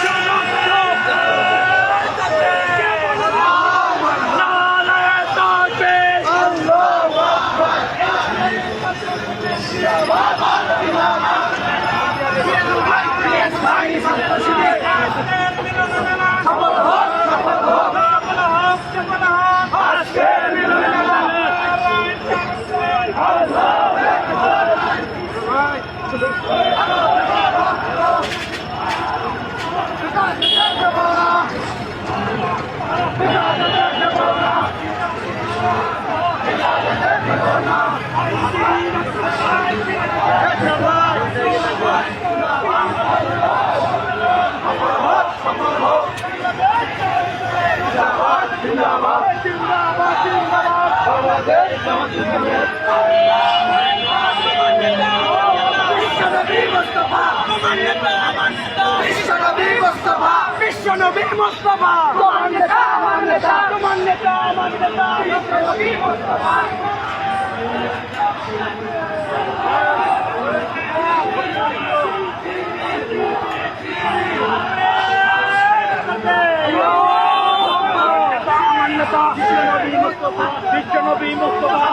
Shut up! বিশ্বনবী মোস্তফা তোমার নেতা আমার নেতা তোমার নেতা আমার নেতা বিশ্বনবী মোস্তফা বিশ্বনবী মোস্তফা। বিশ্বনবী মোস্তফা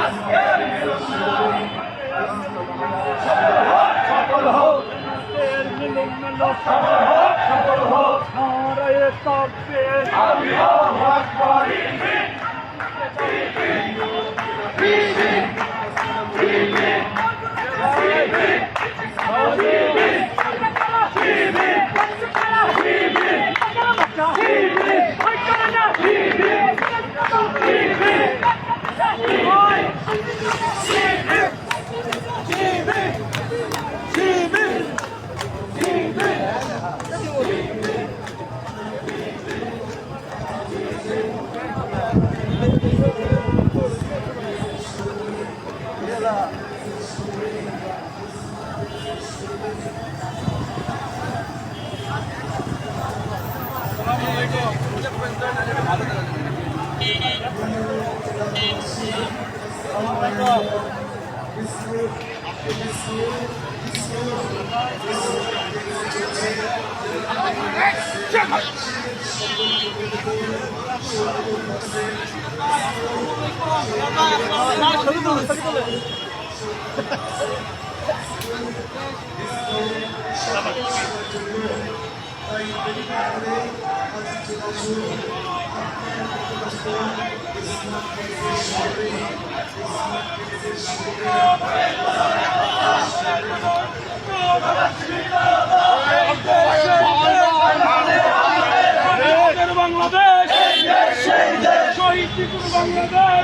আজকে সফল হোক সফল হোক নারায় তকবীর আল্লাহু আকবার আমাদের বাংলাদেশ শহীদ জিতুর বাংলাদেশ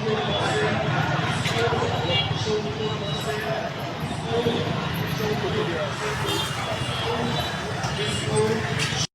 すごい!